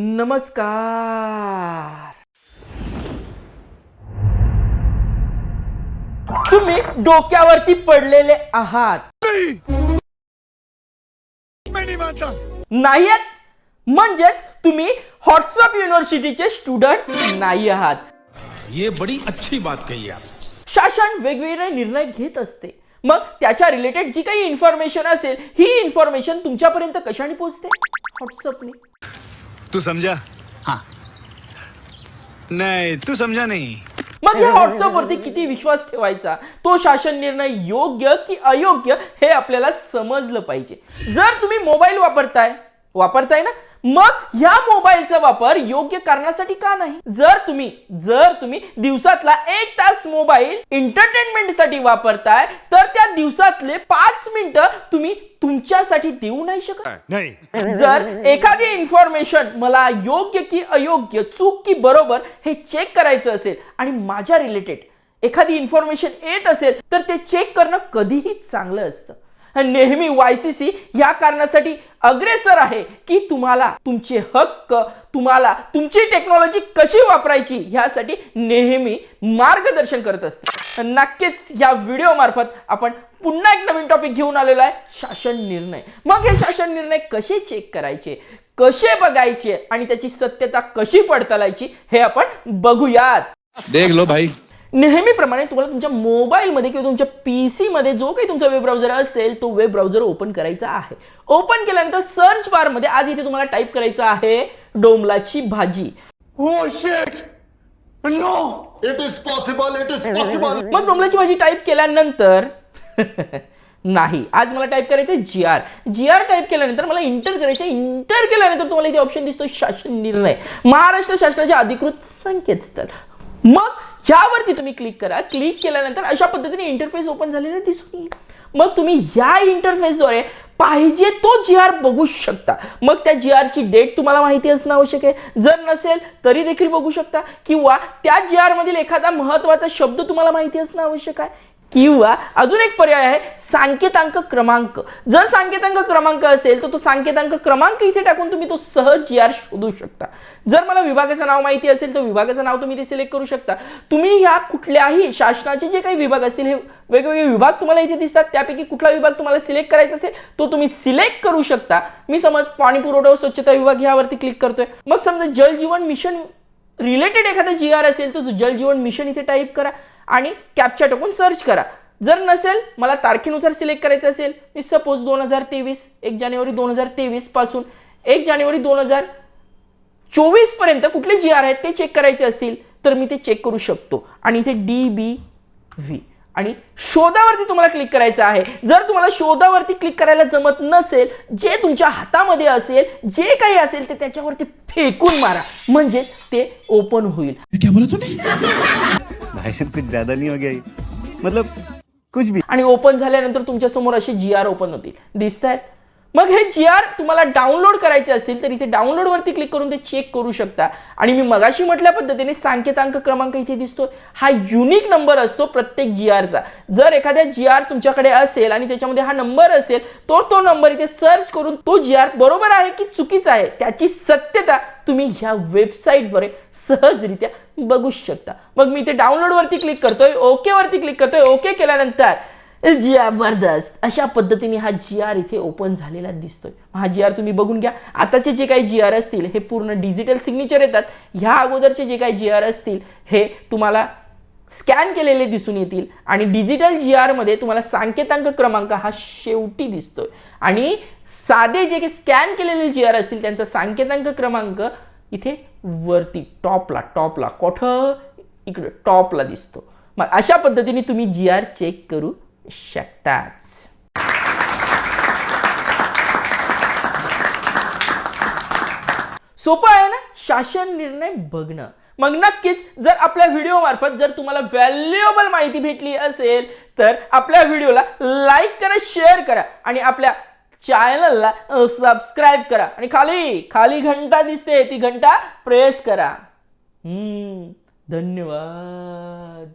नमस्कार. तुम्ही डोक्यावरती पडलेले आहात. नाहीत म्हणजेच तुम्ही व्हॉट्सअप युनिव्हर्सिटीचे स्टुडंट नाही आहात. ये बड़ी अच्छी बात कही आप. शासन वेगवेगळे निर्णय घेत असते. मग त्याच्या रिलेटेड जी काही इन्फॉर्मेशन असेल ही इन्फॉर्मेशन तुमच्यापर्यंत कशाने पोहोचते? व्हॉट्सअपने तू समझा. हाँ. नहीं तू समझा नहीं. मग या व्हॉट्सअपवरती किती विश्वास ठेवायचा? तो शासन निर्णय योग्य की अयोग्य हे आपल्याला समजलं पाहिजे. जर तुम्ही मोबाईल वापरताय वापरताय ना? मग ह्या मोबाईलचा वापर योग्य कारणासाठी का नाही? जर तुम्ही जर तुम्ही दिवसातला एक तास मोबाईल एंटरटेनमेंटसाठी वापरताय तर त्या दिवसातले पाच मिनिटं तुम्ही तुमच्यासाठी देऊ नाही शकत. नहीं. जर एखादी इन्फॉर्मेशन मला योग्य की अयोग्य चूक की बरोबर हे चेक करायचं असेल आणि माझ्या रिलेटेड एखादी इन्फॉर्मेशन येत असेल तर ते चेक करणं कधीही चांगलं असतं. नेहमी वाय सी सी ह्या कारणासाठी अग्रेसर आहे की तुम्हाला तुमचे हक्क तुम्हाला तुमची टेक्नॉलॉजी कशी वापरायची ह्यासाठी नेहमी मार्गदर्शन करत असते. नक्कीच या व्हिडिओ मार्फत आपण पुन्हा एक नवीन टॉपिक घेऊन आलेलो आहे शासन निर्णय. मग हे शासन निर्णय कसे चेक करायचे कसे बघायचे आणि त्याची सत्यता कशी पडताळायची हे आपण बघूयात. देख लो भाई नेहमीप्रमाणे तुम्हाला तुमच्या मोबाईलमध्ये किंवा तुमच्या पी सीमध्ये जो काही तुमचा वेब ब्राउझर असेल तो वेब ब्राउझर ओपन करायचा आहे. ओपन केल्यानंतर सर्च बारमध्ये आज इथे तुम्हाला टाईप करायचं आहे डोंबलाची भाजी. It is possible, it is possible. मग डोंबलाची भाजी टाईप केल्यानंतर नाही. आज मला टाईप करायचं G R. G R type केल्यानंतर मला इंटर करायचं इंटर केल्यानंतर तुम्हाला इथे ऑप्शन दिसतो शासन निर्णय. महाराष्ट्र शासनाचे अधिकृत संकेतस्थळ. मग ह्यावरती तुम्ही क्लिक करा. क्लिक केल्यानंतर अशा पद्धतीने इंटरफेस ओपन झालेला दिसून येईल. मग तुम्ही ह्या इंटरफेसद्वारे पाहिजे तो जी आर बघू शकता. मग त्या जी आरची डेट तुम्हाला माहिती असणं आवश्यक आहे. जर नसेल तरी देखील बघू शकता. किंवा त्या जी आरमधील एखादा महत्त्वाचा शब्द तुम्हाला माहिती असणं आवश्यक आहे. किंवा अजून एक पर्याय आहे सांकेतांक क्रमांक. जर सांकेतांक क्रमांक असेल तर तो सांकेतांक क्रमांक इथे टाकून तुम्ही तो सहज जी आर शोधू शकता. जर मला विभागाचं नाव माहिती असेल तर विभागाचं नाव तुम्ही ते सिलेक्ट करू शकता. तुम्ही ह्या कुठल्याही शासनाचे जे काही विभाग असतील हे वेगवेगळे विभाग तुम्हाला इथे दिसतात. त्यापैकी कुठला विभाग तुम्हाला सिलेक्ट करायचा असेल तो तुम्ही सिलेक्ट करू शकता. मी समज पाणी पुरवठा व स्वच्छता विभाग ह्यावरती क्लिक करतोय. मग समजा जल जीवन मिशन रिलेटेड एखादा जी आर असेल तर जल जीवन मिशन इथे टाईप करा. आणि कॅपच्या टाकून सर्च करा. जर नसेल मला तारखेनुसार सिलेक्ट करायचं असेल मी सपोज दोन हजार तेवीस एक जानेवारी दोन हजार तेवीसपासून एक जानेवारी दोन हजार चोवीसपर्यंत कुठले जी आर आहेत ते चेक करायचे असतील तर मी ते चेक करू शकतो. आणि इथे डी बी व्ही आणि शोधावरती तुम्हाला क्लिक करायचं आहे. जर तुम्हाला शोधावरती क्लिक करायला जमत नसेल जे तुमच्या हातामध्ये असेल जे काही असेल ते त्याच्यावरती फेकून मारा. म्हणजे ते ओपन होईल. भाई कुछ ज्यादा नहीं हो गया मतलब कुछ भी. आणि ओपन झाल्यानंतर तुमच्यासमोर असे जी आर ओपन होतील. दिसत आहेत मग हे जी आर तुम्हाला डाउनलोड करायचे असतील तर इथे डाउनलोडवरती क्लिक करून ते चेक करू शकता. आणि मी मगाशी म्हटल्या पद्धतीने सांकेतांक क्रमांक इथे दिसतो हा युनिक नंबर असतो प्रत्येक जी आरचा जर एखाद्या जी आर तुमच्याकडे असेल आणि त्याच्यामध्ये हा नंबर असेल तो तो नंबर इथे सर्च करून तो जी आर बरोबर आहे की चुकीचा आहे त्याची सत्यता तुम्ही ह्या वेबसाईटद्वारे सहजरित्या बघू शकता. मग मी इथे डाउनलोडवरती क्लिक करतोय ओकेवरती क्लिक करतोय ओके केल्यानंतर जबरदस्त अशा पद्धतीने हा जी आर इथे ओपन झालेला दिसतोय. हा जी आर तुम्ही बघून घ्या. आताचे जे काही जी आर असतील हे पूर्ण डिजिटल सिग्नेचर येतात. ह्या अगोदरचे जे काही जी आर असतील हे तुम्हाला स्कॅन केलेले दिसून येतील आणि डिजिटल जी आरमध्ये तुम्हाला सांकेतांक क्रमांक हा शेवटी दिसतोय. आणि साधे जे काही स्कॅन केलेले जी आर असतील त्यांचा सांकेतांक क्रमांक इथे वरती टॉपला टॉपला कोठं? इकडे टॉपला दिसतो. मग अशा पद्धतीने तुम्ही जी आर चेक करू शकताच सोपं आहे हो ना? शासन निर्णय बघणं. मग नक्कीच जर आपल्या व्हिडिओ मार्फत जर तुम्हाला व्हॅल्युएबल माहिती भेटली असेल तर आपल्या व्हिडिओला लाईक करा शेअर करा आणि आपल्या चॅनलला सबस्क्राईब करा. आणि खाली खाली घंटा दिसते ती घंटा प्रेस करा. हम्म धन्यवाद.